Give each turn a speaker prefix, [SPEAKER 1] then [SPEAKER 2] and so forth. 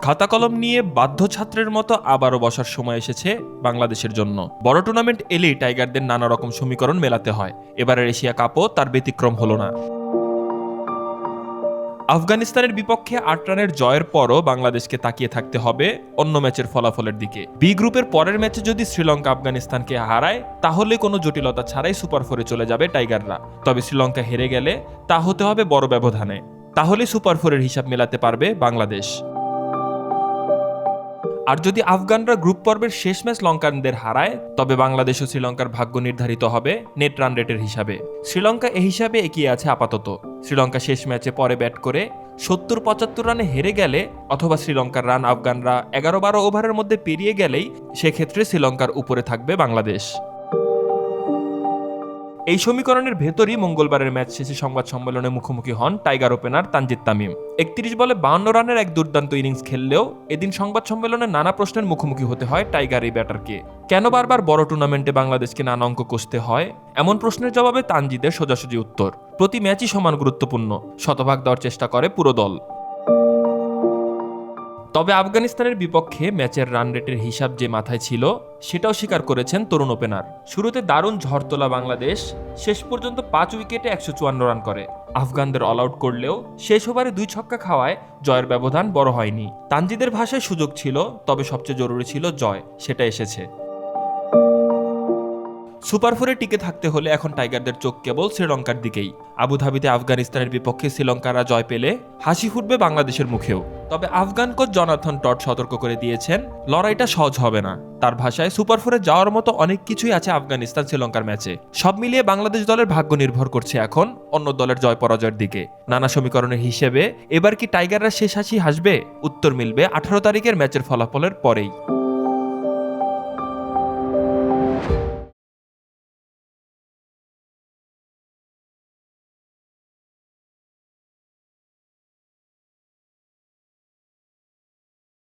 [SPEAKER 1] খাতা কলম নিয়ে বাধ্য ছাত্রের মতো আবারও বসার সময় এসেছে বাংলাদেশের জন্য। বড় টুর্নামেন্ট এলেই টাইগারদের নানা রকম সমীকরণ মেলাতে হয়। এবারের এশিয়া কাপও তার ব্যতিক্রম হলো না। আফগানিস্তানের বিপক্ষে আট রানের জয়ের পরও বাংলাদেশকে তাকিয়ে থাকতে হবে অন্য ম্যাচের ফলাফলের দিকে। বি গ্রুপের পরের ম্যাচে যদি শ্রীলঙ্কা আফগানিস্তানকে হারায়, তাহলে কোনো জটিলতা ছাড়াই সুপার ফোরে চলে যাবে টাইগাররা। তবে শ্রীলঙ্কা হেরে গেলে তা হতে হবে বড় ব্যবধানে। তাহলে সুপার ফোরের হিসাব মেলাতে পারবে বাংলাদেশ। আর যদি আফগানরা গ্রুপ পর্বের শেষ ম্যাচ লঙ্কানদের হারায়, তবে বাংলাদেশ ও শ্রীলঙ্কার ভাগ্য নির্ধারিত হবে নেট রান রেটের হিসাবে। শ্রীলঙ্কা এ হিসাবে এগিয়ে আছে আপাতত। শ্রীলঙ্কা শেষ ম্যাচে পরে ব্যাট করে সত্তর পঁচাত্তর রানে হেরে গেলে অথবা শ্রীলঙ্কার রান আফগানরা এগারো বারো ওভারের মধ্যে পেরিয়ে গেলেই, সেক্ষেত্রে শ্রীলঙ্কার উপরে থাকবে বাংলাদেশ। এই সমীকরণের ভেতরই মঙ্গলবারের ম্যাচ শেষে সংবাদ সম্মেলনে মুখোমুখি হন টাইগার ওপেনার তানজিদ তামিম। একত্রিশ বলে বাউন্ন রানের এক দুর্দান্ত ইনিংস খেললেও এদিন সংবাদ সম্মেলনে নানা প্রশ্নের মুখোমুখি হতে হয় টাইগার এই ব্যাটারকে। কেন বারবার বড় টুর্নামেন্টে বাংলাদেশকে নানা অঙ্ক কষতে হয়? এমন প্রশ্নের জবাবে তানজিদের সোজাসুজি উত্তর। প্রতি ম্যাচই সমান গুরুত্বপূর্ণ। শতভাগ দেওয়ার চেষ্টা করে পুরো দল। তবে আফগানিস্তানের বিপক্ষে ম্যাচের রান রেটের হিসাব যে মাথায় ছিল, সেটাও স্বীকার করেছেন তরুণ ওপেনার শুরুতে দারুণ ঝড় তোলা বাংলাদেশ, শেষ পর্যন্ত পাঁচ উইকেটে একশো চুয়ান্ন রান করে। আফগানদের অল আউট করলেও শেষ ওভারে দুই ছক্কা খাওয়ায় জয়ের ব্যবধান বড় হয়নি। তানজিদের ভাষায় সুযোগ ছিল, তবে সবচেয়ে জরুরি ছিল জয়, সেটা এসেছে। সুপার ফোরে টিকে থাকতে হলে এখন টাইগারদের চোখ কেবল শ্রীলঙ্কার দিকেই। আবুধাবিতে আফগানিস্তানের বিপক্ষে শ্রীলঙ্কারা জয় পেলে হাসি ফুটবে বাংলাদেশের মুখেও। তবে আফগান কোচ জনাথন টট সতর্ক করে দিয়েছেন, লড়াইটা সহজ হবে না। তার ভাষায়, সুপার ফোরে যাওয়ার মতো অনেক কিছুই আছে আফগানিস্তান শ্রীলঙ্কার ম্যাচে। সব মিলিয়ে বাংলাদেশ দলের ভাগ্য নির্ভর করছে এখন অন্য দলের জয় পরাজয়ের দিকে। নানা সমীকরণের হিসেবে, এবার কি টাইগাররা শেষ হাসি হাসবে? উত্তর মিলবে আঠারো তারিখের ম্যাচের ফলাফলের পরেই।